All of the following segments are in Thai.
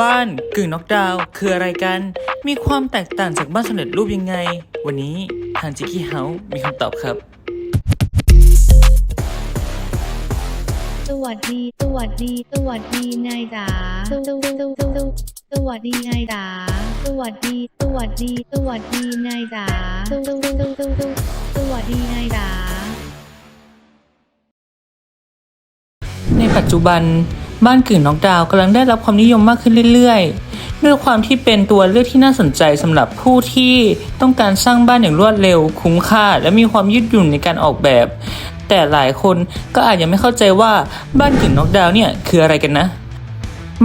บ้านกึ่งน็อกดาวน์คืออะไรกัน มีความแตกต่างจากบ้านสำเร็จรูปยังไง วันนี้ทางจิกกี้เฮาส์มีคำตอบครับ สวัสดี สวัสดี สวัสดีนายจ๋าสวสวสวสวสวัสดีนายจ๋า สวัสดี สวัสดี สวัสดีนายจ๋าสวสวสวสวสวสวัสดีนายจ๋าในปัจจุบัน บ้านกึ่งนอกดาวกำลังได้รับความนิยมมากขึ้นเรื่อยๆ ด้วยความที่เป็นตัวเลือกที่น่าสนใจสำหรับผู้ที่ต้องการสร้างบ้านอย่างรวดเร็ว คุ้มค่า และมีความยืดหยุ่นในการออกแบบ แต่หลายคนก็อาจยังไม่เข้าใจว่าบ้านกึ่งน็อกดาวเนี่ยคืออะไรกันนะ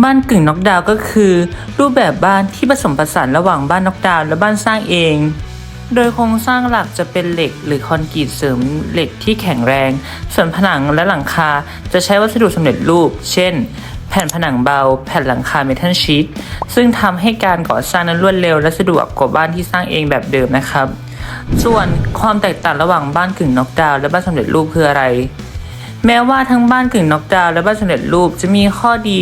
บ้านกึ่งน็อกดาวก็คือ รูปแบบบ้านที่ผสมผสานระหว่างบ้านน็อกดาวและบ้านสร้างเอง โดยโครงสร้างหลักจะเป็นเหล็กหรือคอนกรีตเสริมเหล็กที่แข็งแรง ส่วนผนังและหลังคาจะใช้วัสดุสำเร็จรูป เช่น แผ่นผนังเบา แผ่นหลังคาเมทัลชีตซึ่งทำให้การก่อสร้างนั้นรวดเร็วและสะดวกกว่าบ้านที่สร้างเองแบบเดิมนะครับ ส่วนความแตกต่างระหว่างบ้านกึ่งน็อกดาวน์และบ้านสำเร็จรูปคืออะไร แม้ว่าทั้งบ้านกึ่งน็อกดาวน์และบ้านสำเร็จรูปจะมีข้อดี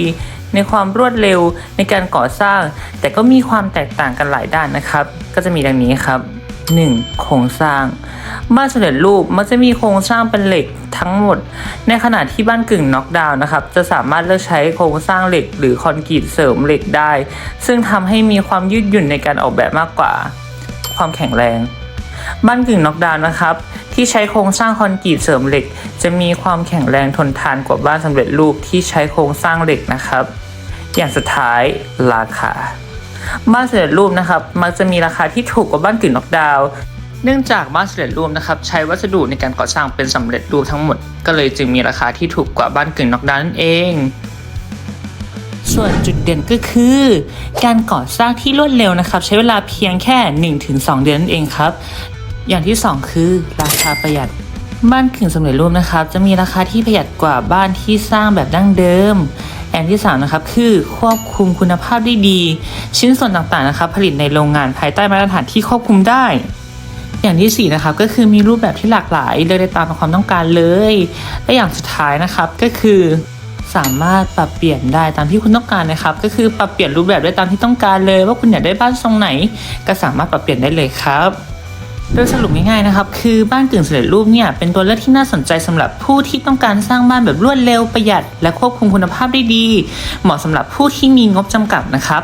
ในความรวดเร็วในการก่อสร้าง แต่ก็มีความแตกต่างกันหลายด้านนะครับ ก็จะมีดังนี้ครับ 1. โครงสร้าง บ้านสำเร็จรูปมักจะมีโครงสร้างเป็นเหล็กทั้งหมด ในขณะที่บ้านกึ่งน็อกดาวน์นะครับ จะสามารถเลือกใช้โครงสร้างเหล็ก หรือคอนกรีตเสริมเหล็กได้ ซึ่งทำให้มีความยืดหยุ่นในการออกแบบมากกว่า ความแข็งแรง บ้านกึ่งน็อกดาวน์นะครับ ที่ใช้โครงสร้างคอนกรีตเสริมเหล็ก จะมีความแข็งแรงทนทานกว่าบ้านสำเร็จรูปที่ใช้โครงสร้างเหล็กนะครับ อย่างสุดท้ายราคา บ้านสำเร็จรูปนะครับมักจะมีราคาที่ถูกกว่าบ้านกึ่งน็อกดาวน์เนื่องจากบ้านสำเร็จรูปนะครับใช้วัสดุในการก่อสร้างเป็นสำเร็จรูปทั้งหมด ก็เลยจึงมีราคาที่ถูกกว่าบ้านกึ่งน็อกดาวน์นั่นเอง ส่วนจุดเด่นก็คือ การก่อสร้างที่รวดเร็วนะครับ ใช้เวลาเพียงแค่ 1-2 เดือนนั่นเองครับ อย่างที่ 2 คือราคาประหยัดบ้านกึ่งสำเร็จรูปนะครับ จะมีราคาที่ประหยัดกว่าบ้านที่สร้างแบบดั้งเดิม อย่างที่3นะครับคือควบคุมคุณภาพได้ดี ชิ้นส่วนต่างๆนะครับผลิตในโรงงานภายใต้มาตรฐานที่ควบคุมได้ อย่างที่4นะครับก็คือมีรูปแบบที่หลากหลายเลือกได้ตามความต้องการเลย และอย่างสุดท้ายนะครับก็คือสามารถปรับเปลี่ยนได้ตามที่คุณต้องการนะครับ ก็คือปรับเปลี่ยนรูปแบบได้ตามที่ต้องการเลย ว่าคุณอยากได้บ้านทรงไหน ก็สามารถปรับเปลี่ยนได้เลยครับ โดยสรุปง่ายๆนะครับ คือบ้านกึ่งสำเร็จรูปเนี่ยเป็นตัวเลือกที่น่าสนใจสำหรับผู้ที่ต้องการสร้างบ้านแบบรวดเร็วประหยัด และควบคุมคุณภาพได้ดี เหมาะสำหรับผู้ที่มีงบจำกัดนะครับ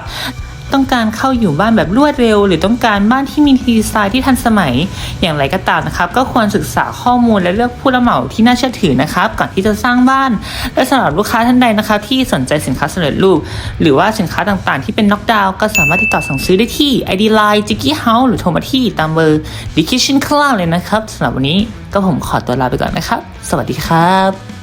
ต้องการเข้าอยู่บ้านแบบรวดเร็ว หรือต้องการบ้านที่มีดีไซน์ที่ทันสมัย อย่างไรก็ตามนะครับ ก็ควรศึกษาข้อมูลและเลือกผู้รับเหมาที่น่าเชื่อถือนะครับ ก่อนที่จะสร้างบ้าน และสำหรับลูกค้าท่านใดนะครับ ที่สนใจสินค้าสำเร็จรูป หรือว่าสินค้าต่างๆ ที่เป็นน็อกดาวน์ก็สามารถติดต่อสั่งซื้อได้ที่ ID Line j i g g y House หรือโทรมาที่ตามเบอร์ d i c t i o n ข้างล่างเลยนะครับสำหรับวันนี้ก็ผมขอตัวลาไปก่อนนะครับ สวัสดีครับ